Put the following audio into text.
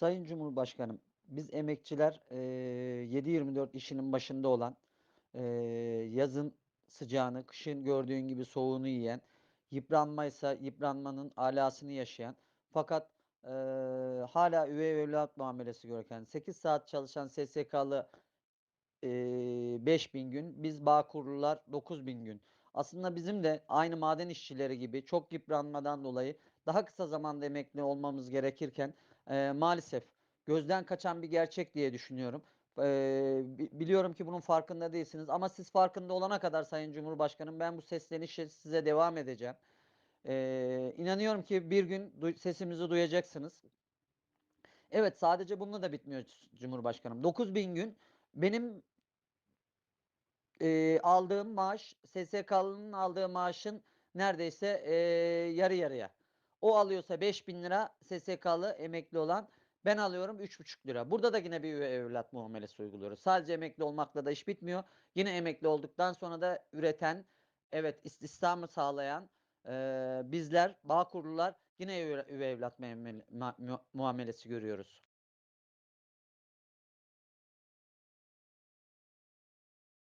Sayın Cumhurbaşkanım, biz emekçiler eee 7/24 işinin başında olan, eee, yazın sıcağını, kışın gördüğün gibi soğuğunu yiyen, yıpranmaysa yıpranmanın alasını yaşayan fakat, eee, hâlâ üvey evlat muamelesi görürken 8 saat çalışan SSK'lı, eee, 5.000 gün, biz Bağkurlular 9.000 gün. Aslında bizim de aynı maden işçileri gibi çok yıpranmadan dolayı daha kısa zamanda emekli olmamız gerekirken, eee, maalesef gözden kaçan bir gerçek diye düşünüyorum. Bi biliyorum ki bunun farkında değilsiniz ama siz farkında olana kadar Sayın Cumhurbaşkanım ben bu seslenişe size devam edeceğim. Eee, inanıyorum ki bir gün duy sesimizi duyacaksınız. Evet, sadece bununla da bitmiyor Cumhurbaşkanım. 9.000 gün benim eee, aldığım maaş SSK'lının aldığı maaşın neredeyse, eee, yarı yarıya. O alıyorsa ₺5.000 SSK'lı emekli olan, ben alıyorum ₺3.500. Burada da yine bir evlat muamelesi uyguluyoruz. Sadece emekli olmakla da iş bitmiyor. Yine emekli olduktan sonra da üreten, evet, istihdamı sağlayan, eee, bizler Bağkurlular yine üve üvey evlat muamelesi görüyoruz.